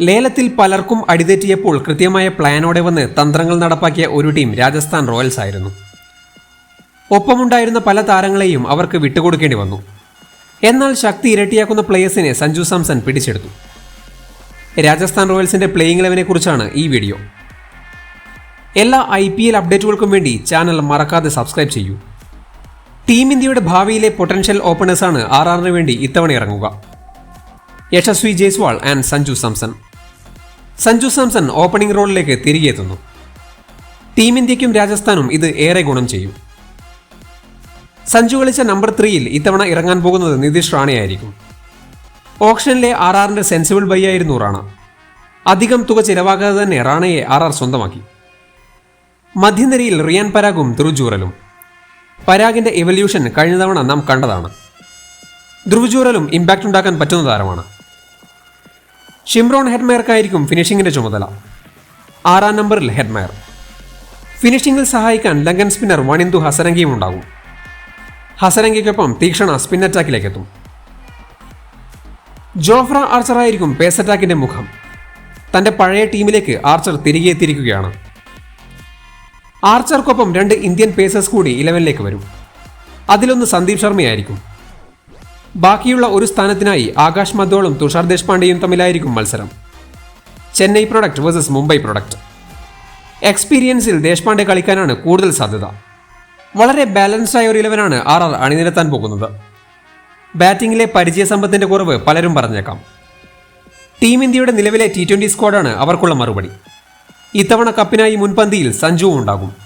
ലേലത്തിൽ പലർക്കും അടിതെറ്റിയപ്പോൾ കൃത്യമായ പ്ലാനോടെ വന്ന് തന്ത്രങ്ങൾ നടപ്പാക്കിയ ഒരു ടീം രാജസ്ഥാൻ റോയൽസ് ആയിരുന്നു. ഒപ്പമുണ്ടായിരുന്ന പല താരങ്ങളെയും അവർക്ക് വിട്ടുകൊടുക്കേണ്ടി വന്നു. എന്നാൽ ശക്തി ഇരട്ടിയാക്കുന്ന പ്ലേയേഴ്സിനെ സഞ്ജു സാംസൺ പിടിച്ചെടുത്തു. രാജസ്ഥാൻ റോയൽസിന്റെ പ്ലേയിങ് ലെവനെ കുറിച്ചാണ് ഈ വീഡിയോ എല്ലാ ഐ പി എൽ അപ്ഡേറ്റുകൾക്കും വേണ്ടി ചാനൽ മറക്കാതെ സബ്സ്ക്രൈബ് ചെയ്യൂ. ടീം ഇന്ത്യയുടെ ഭാവിയിലെ പൊട്ടൻഷ്യൽ ഓപ്പണേഴ്സാണ് ആർ ആറിന് വേണ്ടി ഇത്തവണ ഇറങ്ങുക. യശസ്വി ജയ്സ്വാൾ ആൻഡ് സഞ്ജു സാംസൺ. സഞ്ജു സാംസൺ ഓപ്പണിംഗ് റോളിലേക്ക് തിരികെ എത്തുന്നു. ടീം ഇന്ത്യക്കും രാജസ്ഥാനും ഇത് ഏറെ ഗുണം ചെയ്യും. സഞ്ജു കളിച്ച നമ്പർ ത്രീയിൽ ഇത്തവണ ഇറങ്ങാൻ പോകുന്നത് നിതീഷ് റാണയായിരിക്കും. ഓപ്ഷനിലെ ആർ ആറിന്റെ സെൻസിബിൾ ബൈ ആയിരുന്നു റാണ. അധികം തുക ചിലവാക്കാതെ തന്നെ റാണയെ ആർ ആർ സ്വന്തമാക്കി. മധ്യനിരയിൽ റിയാൻ പരാഗും ധ്രുജൂറലും പരാഗിന്റെ എവല്യൂഷൻ കഴിഞ്ഞ തവണ നാം കണ്ടതാണ്. ധ്രുവജൂറലും ഇമ്പാക്റ്റ് ഉണ്ടാക്കാൻ പറ്റുന്ന താരമാണ്. ഷിംറോൺ ഹെഡ്മയർക്കായിരിക്കും ഫിനിഷിംഗിന്റെ ചുമതല. ആറാം നമ്പറിൽ ഹെഡ്മയർ. ഫിനിഷിംഗിൽ സഹായിക്കാൻ ലങ്കൻ സ്പിന്നർ വണിന്ദു ഹസരംഗിയും ഉണ്ടാകും. ഹസരംഗിക്കൊപ്പം തീക്ഷണ സ്പിൻ അറ്റാക്കിലേക്ക് എത്തും ജോഫ്ര ആർച്ചറായിരിക്കും പേസ് അറ്റാക്കിന്റെ മുഖം. തന്റെ പഴയ ടീമിലേക്ക് ആർച്ചർ തിരികെ എത്തിയിരിക്കുകയാണ്. ആർച്ചർക്കൊപ്പം രണ്ട് ഇന്ത്യൻ പേസേഴ്സ് കൂടി ഇലവനിലേക്ക് വരും. അതിലൊന്ന് സന്ദീപ് ശർമ്മയായിരിക്കും. ബാക്കിയുള്ള ഒരു സ്ഥാനത്തിനായി ആകാശ് മദ്ദോളും തുഷാർ ദേശ്പാണ്ഡെയും തമ്മിലായിരിക്കും മത്സരം. Chennai product versus Mumbai product എക്സ്പീരിയൻസിൽ Deshpande കളിക്കാനാണ് കൂടുതൽ സാധ്യത. വളരെ ബാലൻസ്ഡായ ഒരു ഇലവനാണ് ആർ ആർ അണിനിരത്താൻ പോകുന്നത്. ബാറ്റിംഗിലെ പരിചയസമ്പത്തിന്റെ കുറവ് പലരും പറഞ്ഞേക്കാം. ടീം ഇന്ത്യയുടെ നിലവിലെ ടി ട്വന്റി സ്ക്വാഡാണ് അവർക്കുള്ള മറുപടി. ഇത്തവണ കപ്പിനായി മുൻപന്തിയിൽ സഞ്ജുവും ഉണ്ടാകും.